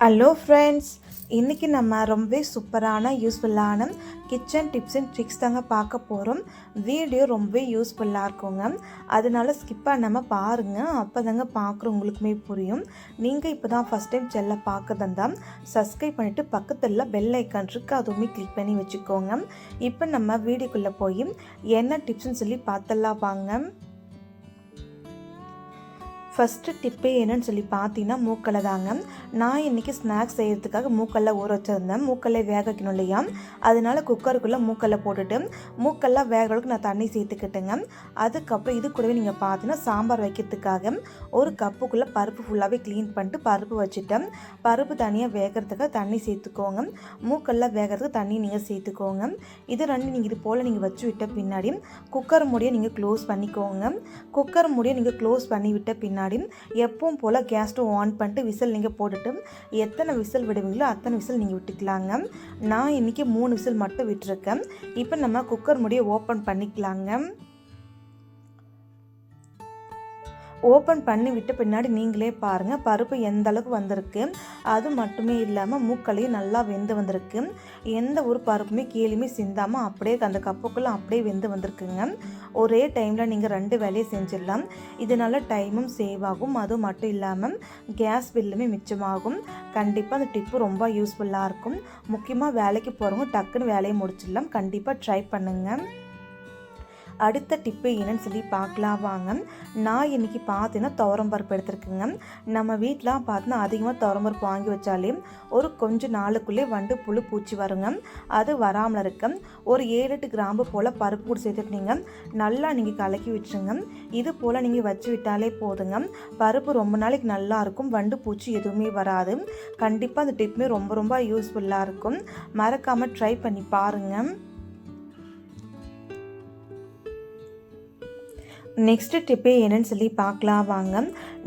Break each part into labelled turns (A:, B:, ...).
A: Hello friends இன்றைக்கி நம்ம ரொம்பவே சூப்பரான யூஸ்ஃபுல்லான கிச்சன் டிப்ஸ் அண்ட் ட்ரிக்ஸ் தாங்க பார்க்க போகிறோம் வீடியோ ரொம்பவே யூஸ்ஃபுல்லாக இருக்குங்க. அதனால ஸ்கிப் பண்ணாமல் பாருங்கள் அப்போ தாங்க பார்க்குறவங்களுக்குமே புரியும். நீங்கள் இப்போ தான் ஃபஸ்ட் டைம் செல்ல பார்க்குறதா சப்ஸ்கிரைப் பண்ணிவிட்டு பக்கத்தில் பெல் ஐக்கான் இருக்குது அதுவுமே கிளிக் பண்ணி வச்சுக்கோங்க. இப்போ நம்ம வீடியோக்குள்ளே போய் என்ன டிப்ஸ்ன்னு சொல்லி பார்த்தலாம் வாங்க. ஃபஸ்ட்டு டிப்பு என்னன்னு சொல்லி பார்த்தீங்கன்னா மூக்கல்ல தாங்க. நான் இன்றைக்கி ஸ்நாக்ஸ் செய்கிறதுக்காக மூக்கல்ல ஊற வச்சுருந்தேன். மூக்கல்ல வேக வைக்கணும் இல்லையா? அதனால குக்கருக்குள்ளே மூக்கல்ல போட்டுட்டு மூக்கல்ல வேக அளவுக்கு நான் தண்ணி சேர்த்துக்கிட்டேங்க. அதுக்கப்புறம் இது கூடவே நீங்கள் பார்த்தீங்கன்னா சாம்பார் வைக்கிறதுக்காக ஒரு கப்புக்குள்ளே பருப்பு ஃபுல்லாகவே க்ளீன் பண்ணிட்டு பருப்பு வச்சுட்டேன். பருப்பு தனியாக வேகிறதுக்காக தண்ணி சேர்த்துக்கோங்க. மூக்கல்ல வேகிறதுக்கு தண்ணி நீங்கள் சேர்த்துக்கோங்க. இது ரெண்டு நீங்கள் இது போல் நீங்கள் வச்சு விட்ட பின்னாடி குக்கர் மூடியை நீங்கள் க்ளோஸ் பண்ணிக்கோங்க. குக்கர் மூடியை நீங்கள் க்ளோஸ் பண்ணி விட்ட பின்னாடி எப்பவும் போல் கேஸ் ஸ்டவ் ஆன் பண்ணிட்டு விசில் நீங்கள் போட்டுட்டு எத்தனை விசில் விடுவீங்களோ அத்தனை விசில் நீங்கள் விட்டுக்கலாங்க. நான் இன்றைக்கி மூணு விசில் மட்டும் விட்டுருக்கேன். இப்போ நம்ம குக்கர் முடியை ஓப்பன் பண்ணிக்கலாங்க. ஓப்பன் பண்ணி விட்டு பின்னாடி நீங்களே பாருங்கள் பருப்பு எந்த அளவுக்கு வந்திருக்கு? அது மட்டுமே இல்லாமல் மூக்களையும் நல்லா வெந்து வந்திருக்கு. எந்த ஒரு பருப்புமே கீழேயுமே சிந்தாமல் அப்படியே அந்த கப்புக்குள்ளே அப்படியே வெந்து வந்திருக்குங்க. ஒரே டைமில் நீங்கள் ரெண்டு வேலையை செஞ்சிடலாம். இதனால டைமும் சேவ் ஆகும். அது மட்டும் இல்லாமல் கேஸ் பில்லுமே மிச்சமாகும். கண்டிப்பாக அந்த டிப்பு ரொம்ப யூஸ்ஃபுல்லாக இருக்கும். முக்கியமாக வேலைக்கு போகிறவங்க டக்குன்னு வேலையை முடிச்சிடலாம். கண்டிப்பாக ட்ரை பண்ணுங்கள் அடுத்த டிப்பு என்னன்னு சொல்லி பார்க்கலாம் வாங்க. நான் இன்றைக்கி பார்த்தீங்கன்னா துவரம்பருப்பு எடுத்துருக்குங்க. நம்ம வீட்டிலாம் பார்த்தீங்கன்னா அதிகமாக துவரம்பருப்பு வாங்கி வச்சாலே ஒரு கொஞ்சம் நாளுக்குள்ளே வண்டு புழு பூச்சி வருங்க. அது வராமல் இருக்க. ஒரு ஏழு எட்டு கிராம்பு போல் பருப்பு கூட சேர்த்துக்கிட்டீங்க. நல்லா நீங்கள் கலக்கி விட்டுருங்க. இது போல் நீங்கள் வச்சு விட்டாலே போதுங்க. பருப்பு ரொம்ப நாளைக்கு நல்லா இருக்கும். வண்டு பூச்சி எதுவுமே வராது. கண்டிப்பாக அந்த டிப்புமே ரொம்ப ரொம்ப யூஸ்ஃபுல்லாக இருக்கும். மறக்காமல் ட்ரை பண்ணி பாருங்கள் நெக்ஸ்ட்டு டிப்பே என்னன்னு சொல்லி பார்க்கலாம் வாங்க.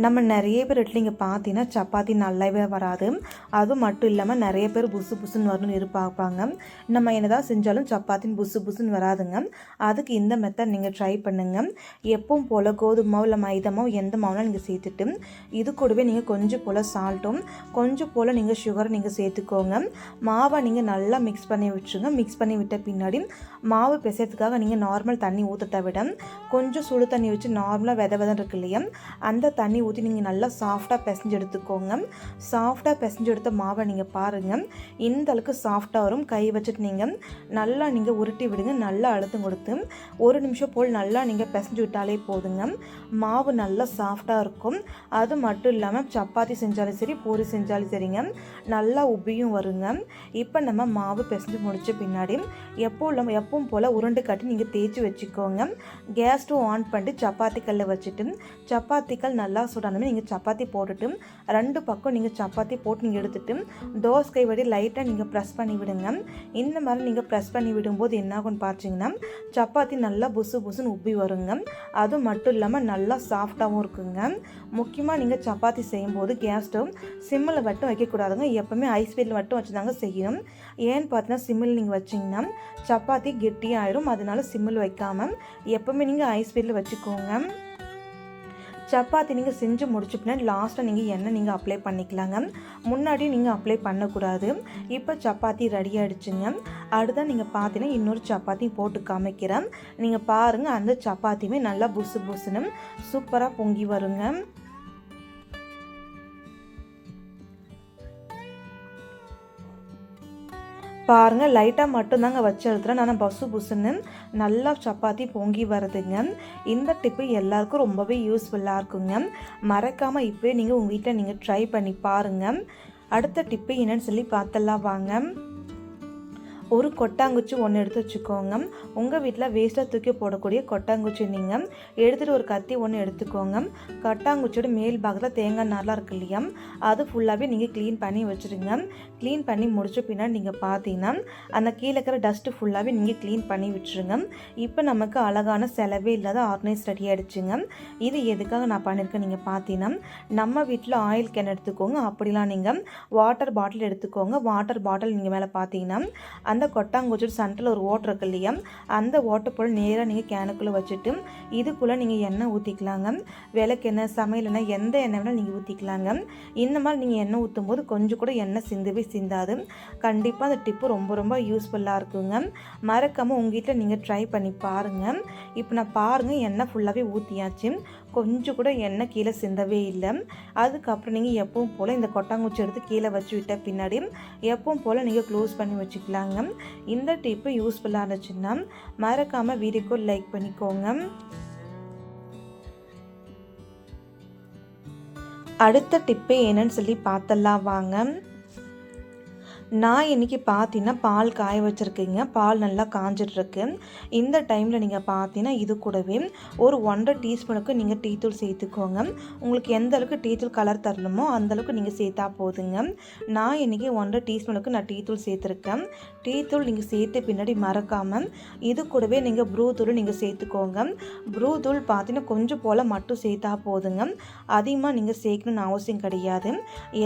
A: நம்ம நிறைய பேர் வீட்டில் இங்கே பார்த்தீங்கன்னா சப்பாத்தி நல்லாவே வராது. அது மட்டும் இல்லாமல் நிறைய பேர் புசு புசுன்னு வரணும்னு எதிர்பார்ப்பாங்க. நம்ம என்னதான் செஞ்சாலும் சப்பாத்தின்னு புசு புசுன்னு வராதுங்க. அதுக்கு இந்த மெத்தட் நீங்கள் ட்ரை பண்ணுங்கள் எப்பவும் போல் கோதுமை மாவு இல்லை மைதா மாவு எந்த மாவுனாலும் நீங்கள் சேர்த்துட்டு இது கூடவே நீங்கள் கொஞ்சம் போல் சால்ட்டும் கொஞ்சம் போல் நீங்கள் சுகரை நீங்கள் சேர்த்துக்கோங்க. மாவை நீங்கள் நல்லா மிக்ஸ் பண்ணி விட்டுருங்க. மிக்ஸ் பண்ணி விட்ட பின்னாடி மாவு பிசையத்துக்காக நீங்கள் நார்மல் தண்ணி ஊற்றத்தை விட கொஞ்சம் சுடு தண்ணி தண்ணி வச்சு நார்மலாக வித விதம் இருக்கு இல்லையா? அந்த தண்ணி ஊற்றி நீங்கள் நல்லா சாஃப்டாக பிசைஞ்சு எடுத்துக்கோங்க. சாஃப்டாக பிசைஞ்சு எடுத்த மாவை நீங்கள் பாருங்கள் இந்த அளவுக்கு சாஃப்டாக வரும். கை வச்சுட்டு நீங்கள் நல்லா நீங்கள் உருட்டி விடுங்க. நல்லா அழுத்தம் கொடுத்து ஒரு நிமிஷம் போல் நல்லா நீங்கள் பிசைஞ்சு விட்டாலே போதுங்க. மாவு நல்லா சாஃப்டாக இருக்கும். அது மட்டும் இல்லாமல் சப்பாத்தி செஞ்சாலும் சரி பூரி செஞ்சாலும் சரிங்க. நல்லா உப்பியும் வருங்க. இப்போ நம்ம மாவு பிசைஞ்சு முடித்த பின்னாடி எப்போ எப்பவும் போல் உருண்டு கட்டி நீங்கள் தேய்ச்சி வச்சுக்கோங்க. கேஸ் ஸ்டவ் ஆன் பண்ணிட்டு சப்பாத்தி கல்லை வச்சுட்டு சப்பாத்திக்கல் நல்லா சுடானமே நீங்கள் சப்பாத்தி போட்டுட்டு ரெண்டு பக்கம் நீங்கள் சப்பாத்தி போட்டு நீங்கள் எடுத்துட்டு தோசை கை வடி லைட்டாக நீங்கள் ப்ரெஸ் பண்ணி விடுங்க. இந்த மாதிரி நீங்கள் ப்ரெஸ் பண்ணி விடும்போது என்ன ஆகும்னு பார்த்தீங்கன்னா சப்பாத்தி நல்லா புசு புசுன்னு உப்பி வருங்க. அது மட்டும் இல்லாமல் நல்லா சாஃப்டாகவும் இருக்குங்க. முக்கியமாக நீங்கள் சப்பாத்தி செய்யும்போது கேஸ் ஸ்டவ் சிம்மில் மட்டும் வைக்கக்கூடாதுங்க எப்போவுமே ஐஸ் வீட்டில் மட்டும் வச்சு தாங்க செய்யணும். ஏன்னு பார்த்தீங்கன்னா சிம்மில் நீங்கள் வச்சிங்கன்னா சப்பாத்தி கெட்டியாயிரும். அதனால சிம்மில் வைக்காமல் எப்போவுமே நீங்கள் ஐஸ் வச்சு வச்சுக்கோங்க சப்பாத்தி நீங்கள் செஞ்சு முடிச்ச பின்னாடி லாஸ்ட்டாக நீங்கள் எண்ணெய் நீங்கள் அப்ளை பண்ணிக்கலாங்க. முன்னாடி நீங்கள் அப்ளை பண்ணக்கூடாது. இப்போ சப்பாத்தி ரெடி ஆகிடுச்சுங்க அடுத்த நீங்கள் பார்த்தீங்கன்னா இன்னொரு சப்பாத்தி போட்டு காமிக்கிறேன். நீங்கள் பாருங்கள் அந்த சப்பாத்தியுமே நல்லா புசு புசுன்னு சூப்பராக பொங்கி வருங்க. பாருங்கள் லைட்டாக மட்டும்தாங்க வச்சு எடுத்துகிறேன் நான் பசு புசுன்னு நல்லா சப்பாத்தி பொங்கி வருதுங்க. இந்த டிப்பு எல்லாருக்கும் ரொம்பவே யூஸ்ஃபுல்லாக இருக்குங்க. மறக்காமல் இப்போ நீங்கள் உங்கள் வீட்டில் நீங்கள் ட்ரை பண்ணி பாருங்கள் அடுத்த டிப்பு என்னன்னு சொல்லி பார்த்தலாம் வாங்க. ஒரு கொட்டாங்குச்சி ஒன்று எடுத்து வச்சுக்கோங்க. உங்கள் வீட்டில் வேஸ்ட்டாக தூக்கி போடக்கூடிய கொட்டாங்குச்சி நீங்கள் எடுத்துகிட்டு ஒரு கத்தி ஒன்று எடுத்துக்கோங்க. கொட்டாங்குச்சியோட மேல் பாகத்தில் தேங்காய் நார்லாம் இருக்கு இல்லையா? அது ஃபுல்லாகவே நீங்கள் க்ளீன் பண்ணி வச்சுருங்க க்ளீன் பண்ணி முடிச்ச பின்னாடி நீங்கள் பார்த்தீங்கன்னா அந்த கீழே இருக்கிற டஸ்ட்டு ஃபுல்லாகவே நீங்கள் க்ளீன் பண்ணி விட்டுருங்க. இப்போ நமக்கு அழகான செலவே இல்லாத ஆர்கனைஸ் ரெடி ஆகிடுச்சுங்க இது எதுக்காக நான் பண்ணியிருக்கேன் நீங்கள் பார்த்தீங்கன்னா நம்ம வீட்டில் ஆயில் கேன் எடுத்துக்கோங்க. அப்படிலாம் நீங்கள் வாட்டர் பாட்டில் எடுத்துக்கோங்க. வாட்டர் பாட்டில் நீங்கள் மேலே பார்த்தீங்கன்னா அந்த அந்த கொட்டாங்குச்சிட்டு சென்டரில் ஒரு ஓட்டை இருக்கு இல்லையா? அந்த ஓட்டை போல் நேராக நீங்கள் கேனுக்குள்ளே வச்சுட்டு இதுக்குள்ளே நீங்கள் எண்ணெய் ஊற்றிக்கலாங்க விளக்கெண்ணெய் சமையல் எண்ணெய் எந்த எண்ணெய் வேணாலும் நீங்கள் ஊற்றிக்கலாங்க இந்த மாதிரி நீங்கள் எண்ணெய் ஊற்றும் போது கொஞ்சம் கூட எண்ணெய் சிந்தவே சிந்தாது. கண்டிப்பாக அந்த டிப்பு ரொம்ப ரொம்ப யூஸ்ஃபுல்லாக இருக்குங்க. மறக்காமல் உங்கள் வீட்டில் நீங்கள் ட்ரை பண்ணி பாருங்கள் இப்போ நான் பாருங்கள் எண்ணெய் ஃபுல்லாகவே ஊற்றியாச்சு கொஞ்சம் கூட எண்ணெய் கீழே சிந்தவே இல்லை. அதுக்கப்புறம் நீங்கள் எப்பவும் போல் இந்த கொட்டாங்குச்சி எடுத்து கீழே வச்சு விட்ட பின்னாடி எப்பவும் போல் நீங்கள் க்ளோஸ் பண்ணி வச்சுக்கலாங்க. இந்த டிப்பு யூஸ்ஃபுல்லாக இருந்துச்சுன்னா மறக்காமல் வீடியோக்கு லைக் பண்ணிக்கோங்க. அடுத்த டிப்பு என்னன்னு சொல்லி பார்த்தலாம் வாங்க. நான் இன்றைக்கி பார்த்தீங்கன்னா பால் காய வச்சுருக்கீங்க. பால் நல்லா காஞ்சிட்ருக்கு இந்த டைமில் நீங்கள் பார்த்தீங்கன்னா இது கூடவே ஒரு ஒன்றரை டீஸ்பூனுக்கு நீங்கள் டீ தூள் சேர்த்துக்கோங்க. உங்களுக்கு எந்த அளவுக்கு டீ தூள் கலர் தரணுமோ அந்தளவுக்கு நீங்கள் சேர்த்தா போதுங்க. நான் இன்றைக்கி ஒன்றரை டீஸ்பூனுக்கு நான் டீ தூள் சேர்த்துருக்கேன். டீ தூள் நீங்கள் சேர்த்து பின்னாடி மறக்காமல் இது கூடவே நீங்கள் ப்ரூ தூள் நீங்கள் சேர்த்துக்கோங்க. ப்ரூ தூள் பார்த்தீங்கன்னா கொஞ்சம் போல் மட்டும் சேர்த்தா போதுங்க. அதிகமாக நீங்கள் சேர்க்கணும்னு அவசியம் கிடையாது.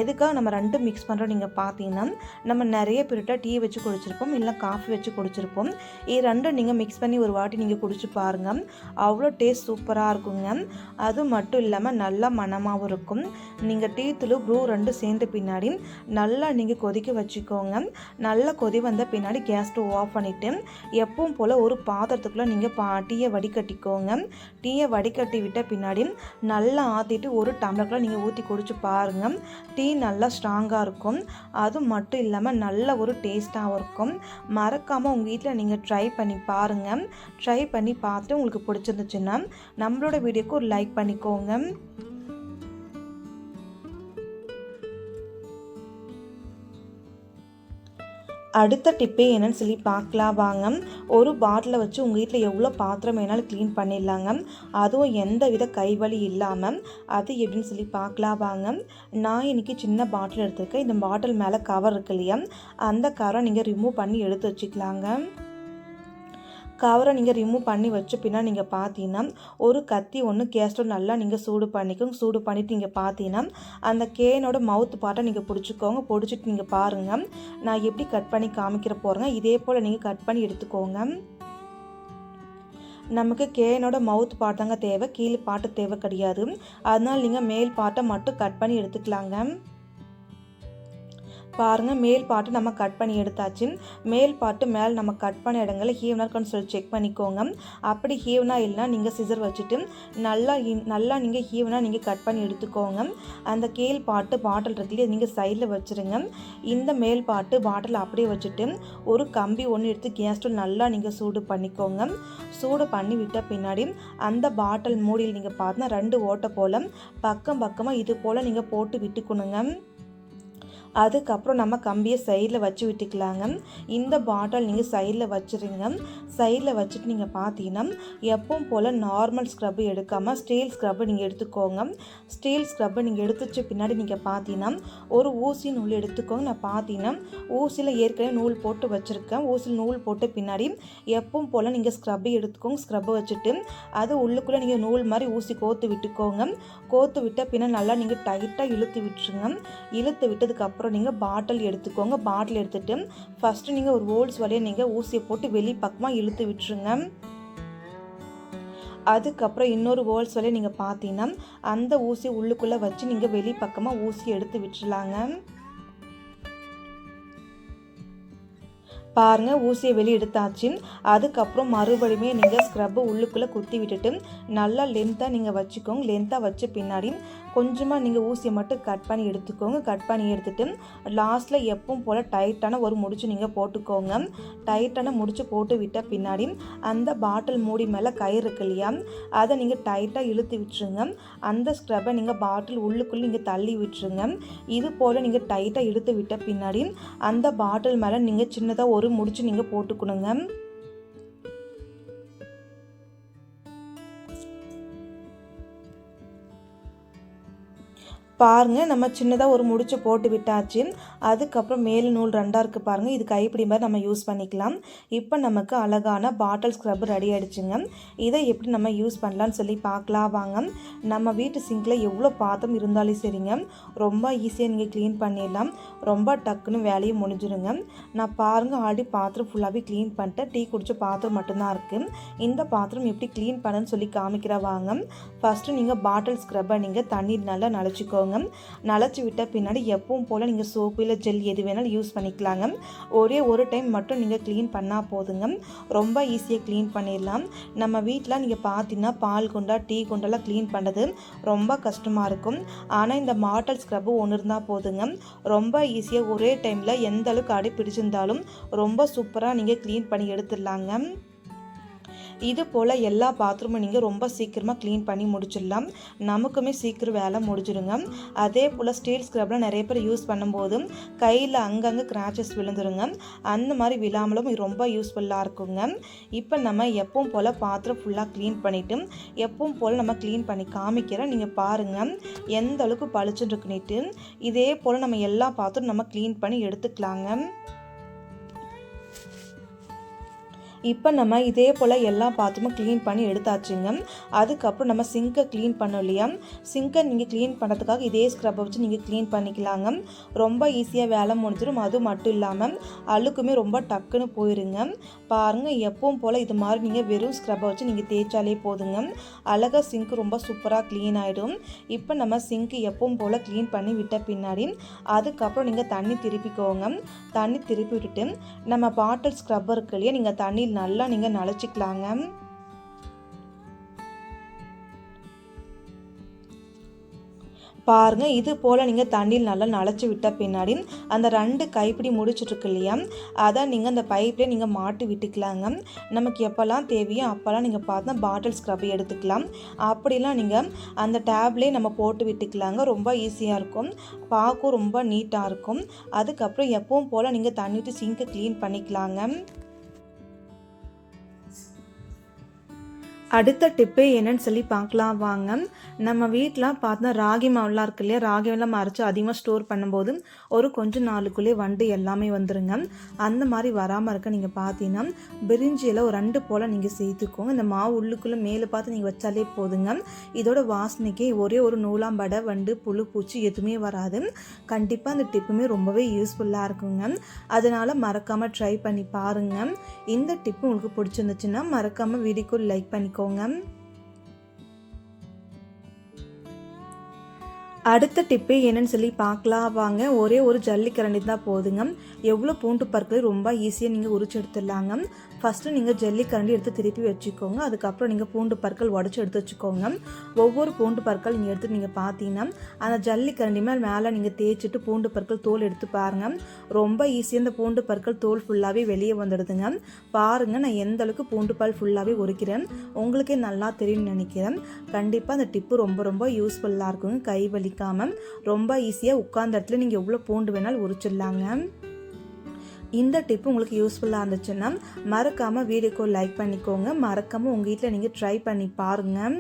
A: எதுக்காக நம்ம ரெண்டும் மிக்ஸ் பண்ணுறோம் நீங்கள் பார்த்தீங்கன்னா நம்ம நிறைய பேர்கிட்ட டீ வச்சு குடிச்சிருப்போம் இல்லை காஃபி வச்சு குடிச்சிருப்போம். இது ரெண்டும் நீங்கள் மிக்ஸ் பண்ணி ஒரு வாட்டி நீங்கள் குடிச்சு பாருங்கள் அவ்வளோ டேஸ்ட் சூப்பராக இருக்குங்க. அது மட்டும் இல்லாமல் நல்லா மனமாகவும் இருக்கும். நீங்கள் டீ தூள் ப்ரூ ரெண்டும் சேர்ந்த பின்னாடி நல்லா நீங்கள் கொதிக்க வச்சுக்கோங்க. நல்லா கொதி வந்த பின்னாடி கேஸ் ஸ்டவ் ஆஃப் பண்ணிவிட்டு எப்பவும் போல் ஒரு பாத்திரத்துக்குள்ளே நீங்கள் பா டீயை வடிகட்டிக்கோங்க. டீயை வடிகட்டி விட்ட பின்னாடி நல்லா ஆற்றிட்டு ஒரு டம்ளருக்குள்ளே நீங்கள் ஊற்றி குடிச்சு பாருங்கள் டீ நல்லா ஸ்ட்ராங்காக இருக்கும். அது மட்டும் இல்லாமல் நல்ல ஒரு டேஸ்ட்டாகவும் இருக்கும். மறக்காமல் உங்கள் வீட்டில் நீங்கள் ட்ரை பண்ணி பாருங்கள் ட்ரை பண்ணி பார்த்துட்டு உங்களுக்கு பிடிச்சிருந்துச்சுன்னா நம்மளோட வீடியோக்கு ஒரு லைக் பண்ணிக்கோங்க. அடுத்த டிப்பே என்னன்னு சொல்லி பார்க்கலாம் வாங்க. ஒரு பாட்டிலை வச்சு உங்கள் வீட்டில் எவ்வளோ பாத்திரம் வேணாலும் க்ளீன் பண்ணிடலாங்க. அதுவும் எந்த வித கைவலி இல்லாமல் அது எப்படின்னு சொல்லி பார்க்கலாம் வாங்க. நான் இன்றைக்கி சின்ன பாட்டில் எடுத்திருக்கேன். இந்த பாட்டில் மேலே கவர் இருக்கு இல்லையா? அந்த கவரை நீங்கள் ரிமூவ் பண்ணி எடுத்து வச்சுக்கலாங்க. கவரை நீங்கள் ரிமூவ் பண்ணி வச்சு பின்னா நீங்கள் பார்த்தீங்கன்னா ஒரு கத்தி ஒன்று கேஸ்டோ நல்லா நீங்கள் சூடு பண்ணிக்கோங்க சூடு பண்ணிவிட்டு நீங்கள் பார்த்தீங்கன்னா அந்த கேனோட மவுத் பாட்டை நீங்கள் பிடிச்சிக்கோங்க. பிடிச்சிட்டு நீங்கள் பாருங்கள் நான் எப்படி கட் பண்ணி காமிக்கிற போகிறேங்க இதே போல் நீங்கள் கட் பண்ணி எடுத்துக்கோங்க. நமக்கு கேனோட மவுத் பாட்டாங்க தேவை. கீழே பாட்டு தேவை கிடையாது. அதனால் நீங்கள் மேல் பாட்டை மட்டும் கட் பண்ணி எடுத்துக்கலாங்க. பாருங்கள் மேல் பாட்டு நம்ம கட் பண்ணி எடுத்தாச்சு. மேல் பாட்டு மேலே நம்ம கட் பண்ண இடங்களில் ஹீவனாக இருக்கான்னு சொல்லி செக் பண்ணிக்கோங்க. அப்படி ஹீவனாக இல்லைனா நீங்கள் சிசர் வச்சுட்டு நல்லா நல்லா நீங்கள் ஹீவனாக நீங்கள் கட் பண்ணி எடுத்துக்கோங்க. அந்த கீழ் பாட்டு பாட்டில் இருக்குல்லையே நீங்கள் சைடில் வச்சுருங்க. இந்த மேல் பாட்டு பாட்டில் அப்படியே வச்சுட்டு ஒரு கம்பி ஒன்று எடுத்து கேஸ் ஸ்டவ் நல்லா நீங்கள் சூடு பண்ணிக்கோங்க. சூடு பண்ணி விட்ட பின்னாடி அந்த பாட்டில் மூடியில் நீங்கள் பார்த்தா ரெண்டு ஓட்டை போல் பக்கம் பக்கமாக இது போல் நீங்கள் போட்டு விட்டுக்கணுங்க. அதுக்கப்புறம் நம்ம கம்பியை சைடில் வச்சு விட்டுக்கலாங்க. இந்த பாட்டில் நீங்கள் சைடில் வச்சுருங்க. சைடில் வச்சுட்டு நீங்கள் பார்த்தீங்கன்னா எப்பவும் போல் நார்மல் ஸ்க்ரப்பு எடுக்காமல் ஸ்டீல் ஸ்க்ரப்பு நீங்கள் எடுத்துக்கோங்க. ஸ்டீல் ஸ்க்ரப்பு நீங்கள் எடுத்துச்சு பின்னாடி நீங்கள் பார்த்தீங்கன்னா ஒரு ஊசி நூல் எடுத்துக்கோங்க. நான் பார்த்தீங்கன்னா ஊசியில் ஏற்கனவே நூல் போட்டு வச்சுருக்கேன். ஊசியில் நூல் போட்டு பின்னாடி எப்பவும் போல் நீங்கள் ஸ்க்ரப்பு எடுத்துக்கோங்க. ஸ்க்ரப்பு வச்சுட்டு அது உள்ளுக்குள்ளே நீங்கள் நூல் மாதிரி ஊசி கோத்து விட்டுக்கோங்க. கோத்து விட்ட பின்ன நல்லா நீங்கள் டைட்டாக இழுத்து விட்டுருங்க. இழுத்து விட்டதுக்கப்புறம் அப்புறம் நீங்கள் பாட்டில் எடுத்துக்கோங்க. பாட்டில் எடுத்துகிட்டு ஃபஸ்ட்டு நீங்கள் ஒரு ஹோல்ஸ் வழியாக நீங்கள் ஊசியை போட்டு வெளி பக்கமாக இழுத்து விட்டுருங்க. அதுக்கப்புறம் இன்னொரு ஹோல்ஸ் வழியை நீங்கள் பார்த்தீங்கன்னா அந்த ஊசியை உள்ளுக்குள்ளே வச்சு நீங்கள் வெளி பக்கமாக ஊசி எடுத்து விட்டுருலாங்க பாருங்கள் ஊசியை வெளியே எடுத்தாச்சு. அதுக்கப்புறம் மறுபடியுமே நீங்கள் ஸ்க்ரப்பு உள்ளுக்குள்ளே குத்தி விட்டுட்டு நல்லா லென்த்தாக நீங்கள் வச்சுக்கோங்க. லென்த்தாக வச்ச பின்னாடி கொஞ்சமாக நீங்கள் ஊசியை மட்டும் கட் பண்ணி எடுத்துக்கோங்க. கட் பண்ணி எடுத்துகிட்டு லாஸ்ட்டில் எப்பவும் போல் டைட்டான ஒரு முடிச்சு நீங்கள் போட்டுக்கோங்க. டைட்டான முடிச்சு போட்டு விட்ட பின்னாடி அந்த பாட்டில் மூடி மேலே கயிறு இருக்கு இல்லையா? அதை நீங்கள் டைட்டாக இழுத்து விட்டுருங்க. அந்த ஸ்க்ரப்பை நீங்கள் பாட்டில் உள்ளுக்குள்ளே நீங்கள் தள்ளி விட்டுருங்க. இது போல் நீங்கள் டைட்டாக இழுத்து விட்ட பின்னாடி அந்த பாட்டில் மேலே நீங்கள் சின்னதாக ஒரு முடிச்சு நீங்கள் போட்டுக்கணுங்க. பாருங்கள் நம்ம சின்னதாக ஒரு முடிச்சு போட்டு விட்டாச்சு. அதுக்கப்புறம் மேல் நூல் ரெண்டாக இருக்குது பாருங்கள் இது கைப்பிடி மாதிரி நம்ம யூஸ் பண்ணிக்கலாம். இப்போ நமக்கு அழகான பாட்டில் ஸ்க்ரப் ரெடி ஆகிடுச்சுங்க இதை எப்படி நம்ம யூஸ் பண்ணலான்னு சொல்லி பார்க்கலாம் வாங்க. நம்ம வீட்டு சிங்கில் எவ்வளோ பாத்திரம் இருந்தாலும் சரிங்க. ரொம்ப ஈஸியாக நீங்கள் க்ளீன் பண்ணிடலாம். ரொம்ப டக்குன்னு வேலையும் முடிஞ்சிருங்க. நான் பாருங்கள் ஆல்ரெடி பாத்திரம் ஃபுல்லாகவே க்ளீன் பண்ணிட்டேன் டீ குடித்த பாத்திரம் மட்டும்தான் இருக்குது இந்த பாத்திரம் எப்படி க்ளீன் பண்ணுன்னு சொல்லி காமிக்கிற வாங்க. ஃபஸ்ட்டு நீங்கள் பாட்டில் ஸ்க்ரப்பை நீங்கள் தண்ணீர் நல்லா நனைச்சிக்கோங்க நனைச்சி விட்ட பின்னாடி எப்பவும் போல் நீங்கள் சோப்பு இல்லை ஜெல் எது வேணாலும் யூஸ் பண்ணிக்கலாங்க. ஒரே ஒரு டைம் மட்டும் நீங்கள் க்ளீன் பண்ணால் போதுங்க. ரொம்ப ஈஸியாக க்ளீன் பண்ணிடலாம். நம்ம வீட்டில் நீங்கள் பார்த்தீங்கன்னா பால் குண்டா டீ குண்டெல்லாம் க்ளீன் பண்ணுறது ரொம்ப கஷ்டமாக இருக்கும். ஆனால் இந்த மாட்டல் ஸ்க்ரப்பு ஒன்று இருந்தால் போதுங்க. ரொம்ப ஈஸியாக ஒரே டைமில் எந்த அளவுக்கு அடி பிடிச்சிருந்தாலும் ரொம்ப சூப்பராக நீங்கள் க்ளீன் பண்ணி எடுத்துடலாங்க. இது போல் எல்லா பாத்ரூமும் நீங்கள் ரொம்ப சீக்கிரமாக க்ளீன் பண்ணி முடிச்சிடலாம். நமக்குமே சீக்கிரம் வேலை முடிஞ்சிடுங்க. அதே போல் ஸ்டீல் ஸ்க்ரப்லாம் நிறைய பேர் யூஸ் பண்ணும்போது கையில் அங்கங்கே கிராச்சஸ் விழுந்துருங்க. அந்த மாதிரி விழாமலும் ரொம்ப யூஸ்ஃபுல்லாக இருக்குங்க. இப்போ நம்ம எப்பவும் போல் பாத்திரம் ஃபுல்லாக க்ளீன் பண்ணிவிட்டு எப்பவும் போல் நம்ம க்ளீன் பண்ணி காமிக்கிறேன் நீங்கள் பாருங்கள் எந்த அளவுக்கு பளிச்சுன்னு இருக்குன்னுட்டு இதே போல் நம்ம எல்லா பாத்திரம் நம்ம க்ளீன் பண்ணி எடுத்துக்கலாங்க. இப்போ நம்ம இதே போல் எல்லா பாத்ரூமும் க்ளீன் பண்ணி எடுத்தாச்சுங்க. அதுக்கப்புறம் நம்ம சிங்கை க்ளீன் பண்ணோம் இல்லையா? சிங்கை நீங்கள் க்ளீன் பண்ணுறதுக்காக இதே ஸ்க்ரப்பை வச்சு நீங்கள் க்ளீன் பண்ணிக்கலாங்க. ரொம்ப ஈஸியாக வேலை முடிஞ்சிடும். அது மட்டும் இல்லாமல் அழுக்குமே ரொம்ப டக்குன்னு போயிருங்க. பாருங்கள் எப்பவும் போல் இது மாதிரி நீங்கள் வெறும் ஸ்க்ரப்பை வச்சு நீங்கள் தேய்ச்சாலே போதுங்க. அழகாக சிங்க் ரொம்ப சூப்பராக க்ளீன் ஆகிடும் இப்போ நம்ம சிங்க்கு எப்பவும் போல் க்ளீன் பண்ணி விட்ட பின்னாடி அதுக்கப்புறம் நீங்கள் தண்ணி திருப்பிக்கோங்க. தண்ணி திருப்பி விட்டுட்டு நம்ம பாட்டில் ஸ்க்ரப்பர் இருக்கு இல்லையா? நீங்கள் தண்ணியில் நல்லா நீங்கள் நனைச்சிக்கலாங்க பாருங்கள் இது போல் நீங்கள் தண்ணியில் நல்லா நனைச்சி விட்ட பின்னாடி அந்த ரெண்டு கைப்பிடி முடிச்சுட்ருக்கு இல்லையா? அதை நீங்கள் அந்த பைப்லேயே நீங்கள் மாட்டி விட்டுக்கலாங்க. நமக்கு எப்போல்லாம் தேவையோ அப்போல்லாம் நீங்கள் பார்த்தா பாட்டில் ஸ்க்ரப் எடுத்துக்கலாம். அப்படிலாம் நீங்கள் அந்த டேப்லேயே நம்ம போட்டு விட்டுக்கலாங்க. ரொம்ப ஈஸியாக இருக்கும். பார்க்கும் ரொம்ப நீட்டாக இருக்கும். அதுக்கப்புறம் எப்பவும் போல் நீங்கள் தண்ணி விட்டு சிங்கை க்ளீன் பண்ணிக்கலாங்க. அடுத்த டிப்பு என்னன்னு சொல்லி பார்க்கலாம். வாங்க. நம்ம வீட்டில் பார்த்தா ராகி மாவுலாம் இருக்கு இல்லையா? ராகி எல்லாம் அரைச்சி அதிகமாக ஸ்டோர் பண்ணும்போது ஒரு கொஞ்சம் நாளுக்குள்ளேயே வண்டு எல்லாமே வந்துருங்க. அந்த மாதிரி வராமல் இருக்க நீங்கள் பார்த்தீங்கன்னா பிரிஞ்சியில் ஒரு ரெண்டு போல் நீங்கள் சேர்த்துக்கோங்க. இந்த மாவு உள்ளுக்குள்ளே மேலே பார்த்து நீங்கள் வச்சாலே போதுங்க. இதோட வாசனைக்கே ஒரே ஒரு நூலாம்படை வண்டு புழு பூச்சி எதுவுமே வராது. கண்டிப்பாக அந்த டிப்புமே ரொம்பவே யூஸ்ஃபுல்லாக இருக்குங்க. அதனால் மறக்காமல் ட்ரை பண்ணி பாருங்கள் இந்த டிப்பு உங்களுக்கு பிடிச்சிருந்துச்சுன்னா மறக்காமல் வீடியோக்கு லைக் பண்ணிக்கோ பண்ணிக்கோங்க அடுத்த டிப்பு என்னன்னு சொல்லி பார்க்கலாம். வாங்க ஒரே ஒரு ஜல்லிக்கரண்டி தான் போதுங்க. எவ்வளோ பூண்டு பற்கள் ரொம்ப ஈஸியாக நீங்கள் உரிச்சு எடுத்துடலாங்க. ஃபஸ்ட்டு நீங்கள் ஜல்லிக்கரண்டி எடுத்து திருப்பி வச்சுக்கோங்க. அதுக்கப்புறம் நீங்கள் பூண்டு பற்கள் உடச்சி எடுத்து வச்சுக்கோங்க. ஒவ்வொரு பூண்டு பற்கள் நீங்கள் எடுத்து நீங்கள் பார்த்தீங்கன்னா அந்த ஜல்லிக்கரண்டி மேல் மேலே நீங்கள் தேய்ச்சிட்டு பூண்டு பற்கள் தோல் எடுத்து பாருங்கள் ரொம்ப ஈஸியாக இந்த பூண்டு பற்கள் தோல் ஃபுல்லாகவே வெளியே வந்துடுதுங்க. பாருங்கள் நான் எந்த அளவுக்கு பூண்டு பால் ஃபுல்லாகவே உரிக்கிறேன். உங்களுக்கே நல்லா தெரியும்னு நினைக்கிறேன். கண்டிப்பாக அந்த டிப்பு ரொம்ப ரொம்ப யூஸ்ஃபுல்லாக இருக்குங்க. கை வலிக்காமல் ரொம்ப ஈஸியாக உட்கார்ந்த இடத்துல நீங்கள் எவ்வளோ பூண்டு வேணாலும் உரிச்சிடலாங்க. இந்த டிப்பு உங்களுக்கு யூஸ்ஃபுல்லாக இருந்துச்சுன்னா மறக்காமல் வீடியோக்கு லைக் பண்ணிக்கோங்க. மறக்காமல் உங்கள் வீட்டில் நீங்கள் ட்ரை பண்ணி பாருங்கள்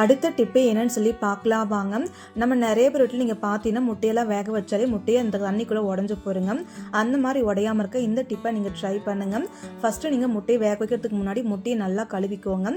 A: அடுத்த டிப்பு என்னன்னு சொல்லி பார்க்கலாம் வாங்க. நம்ம நிறைய பேர் வீட்டில் நீங்கள் பார்த்தீங்கன்னா முட்டையெல்லாம் வேக வச்சாலே முட்டையை அந்த தண்ணிக்குள்ளே உடஞ்சி போருங்க அந்த மாதிரி உடையாமல் இருக்க இந்த டிப்பை நீங்கள் ட்ரை பண்ணுங்கள் ஃபஸ்ட்டு நீங்கள் முட்டையை வேக வைக்கிறதுக்கு முன்னாடி முட்டையை நல்லா கழுவிக்கோங்க.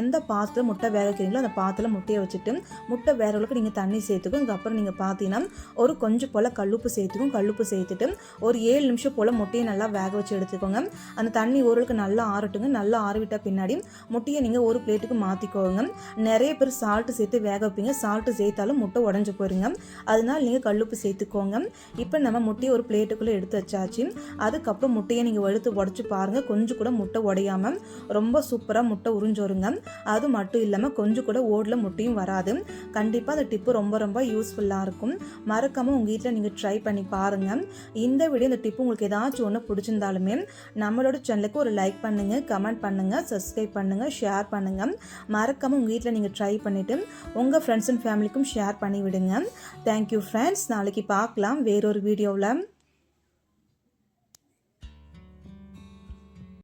A: எந்த பாத்திரத்தில் முட்டை வேக வைக்கிறீங்களோ அந்த பாத்திரம் முட்டையை வச்சுட்டு முட்டை வேற நீங்கள் தண்ணி சேர்த்துக்கும் அதுக்கப்புறம் நீங்கள் பார்த்தீங்கன்னா ஒரு கொஞ்சம் போல் கல்லுப்பு சேர்த்துக்கும் கல்லுப்பு சேர்த்துட்டு ஒரு ஏழு நிமிஷம் போல் முட்டையை நல்லா வேக வச்சு எடுத்துக்கோங்க. அந்த தண்ணி ஓரளவுக்கு நல்லா ஆறட்டுங்க. நல்லா ஆறிவிட்ட பின்னாடி முட்டையை நீங்கள் ஒரு பிளேட்டுக்கு மாற்றிக்கோங்க நிறைய பேர் பேர் சால்ட்டு சேர்த்து வேக வைப்பீங்க. சால்ட்டு சேர்த்தாலும் முட்டை உடஞ்சி போயிருங்க. அதனால் நீங்கள் கல்லுப்பு சேர்த்துக்கோங்க. இப்போ நம்ம முட்டையை ஒரு பிளேட்டுக்குள்ளே எடுத்து வச்சாச்சு. அதுக்கப்புறம் முட்டையை நீங்கள் வழுத்து உடச்சி பாருங்கள் கொஞ்சம் கூட முட்டை உடையாமல் ரொம்ப சூப்பராக முட்டை உறிஞ்சோருங்க. அது மட்டும் இல்லாமல் கொஞ்சம் கூட ஓடில் முட்டையும் வராது. கண்டிப்பாக அந்த டிப்பு ரொம்ப ரொம்ப யூஸ்ஃபுல்லாக இருக்கும். மறக்காமல் உங்கள் வீட்டில் நீங்கள் ட்ரை பண்ணி பாருங்கள் இந்த வீடியோ இந்த டிப்பு உங்களுக்கு ஏதாச்சும் ஒன்று பிடிச்சிருந்தாலுமே நம்மளோட சேனலுக்கு ஒரு லைக் பண்ணுங்கள் கமெண்ட் பண்ணுங்கள் சப்ஸ்கிரைப் பண்ணுங்கள் ஷேர் பண்ணுங்கள் மறக்காமல் உங்கள் வீட்டில் நீங்கள் ட்ரை ட்ரை பண்ணிவிட்டு உங்கள் ஃப்ரெண்ட்ஸ் அண்ட் ஃபேமிலிக்கும் ஷேர் பண்ணி விடுங்க தேங்க்யூ ஃப்ரெண்ட்ஸ் நாளைக்கு பார்க்கலாம் வேறொரு வீடியோவில்